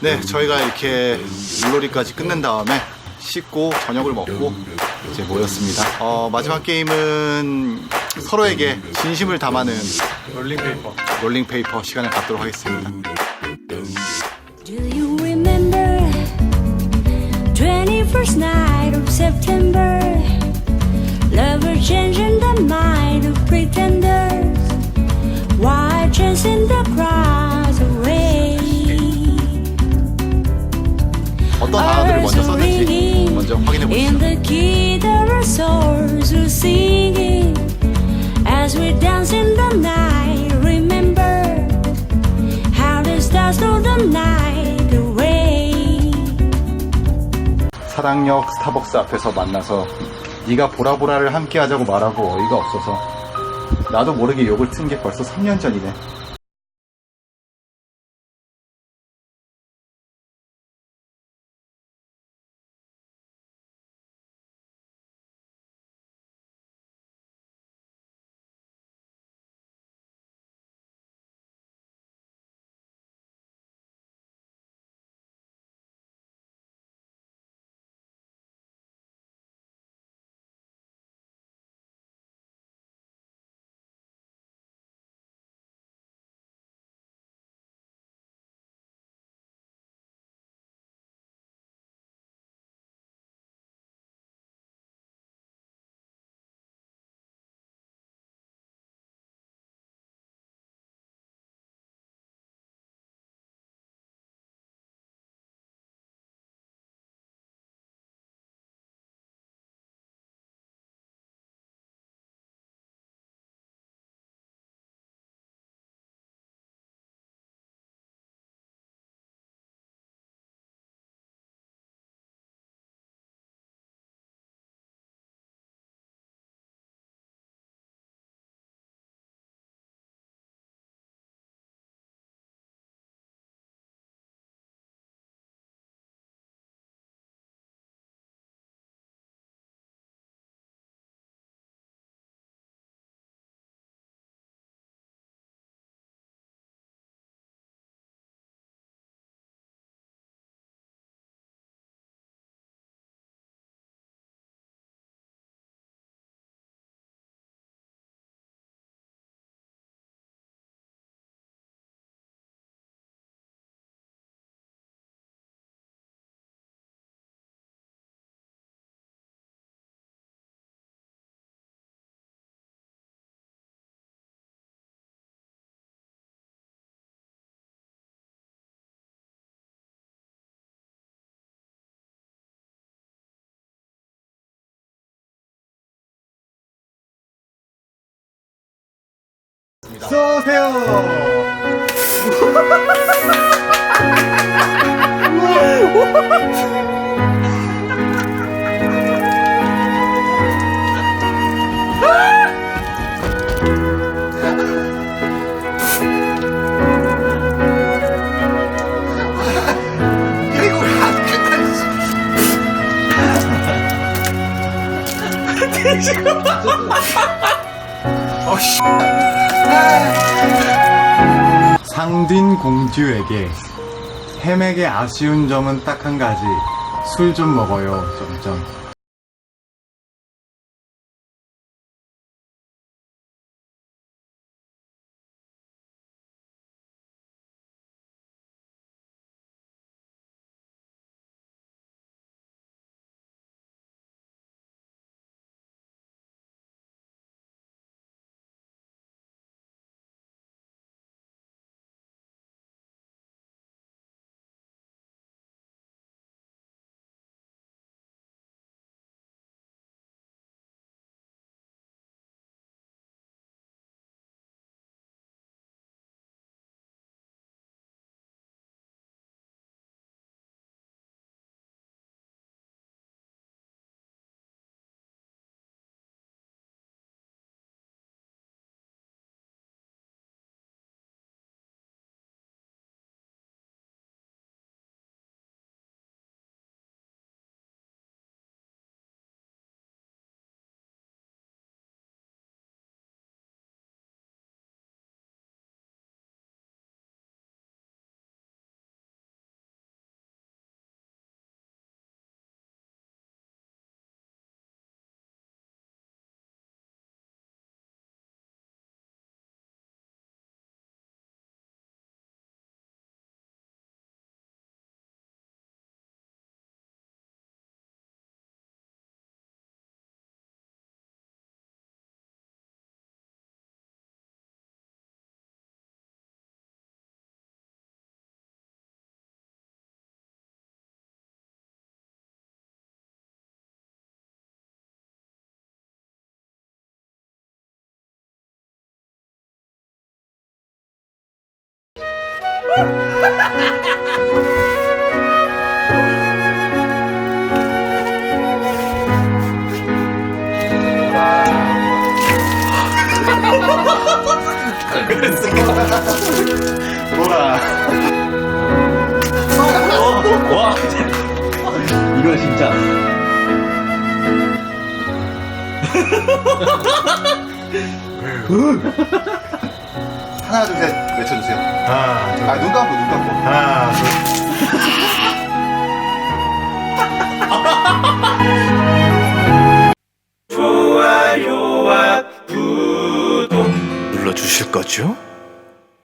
네, 저희가 이렇게 물놀이까지 끝낸 다음에 씻고 저녁을 먹고 이제 모였습니다. 어, 마지막 게임은 서로에게 진심을 담아는 롤링페이퍼 롤링페이퍼 시간을 갖도록 하겠습니다. Do you remember 21st night of September? Lovers changing the mind of pretenders Remember how the stars stole the night away. 사당역 스타벅스 앞에서 만나서 네가 보라보라를 함께 하자고 말하고 어이가 없어서 나도 모르게 욕을 튼 게 벌써 3년 전이네. 쏘세요. 그리고 한 끝까지. 어씨. 상딘 공주에게 햄에게 아쉬운 점은 딱 한 가지. 술 좀 먹어요. 점점. 보라. 와 이거 진짜 하나 둘 셋 외쳐주세요. 하나, 둘, 아 눈 감고 눈 감고. 하나, 둘. 눌러주실 거죠?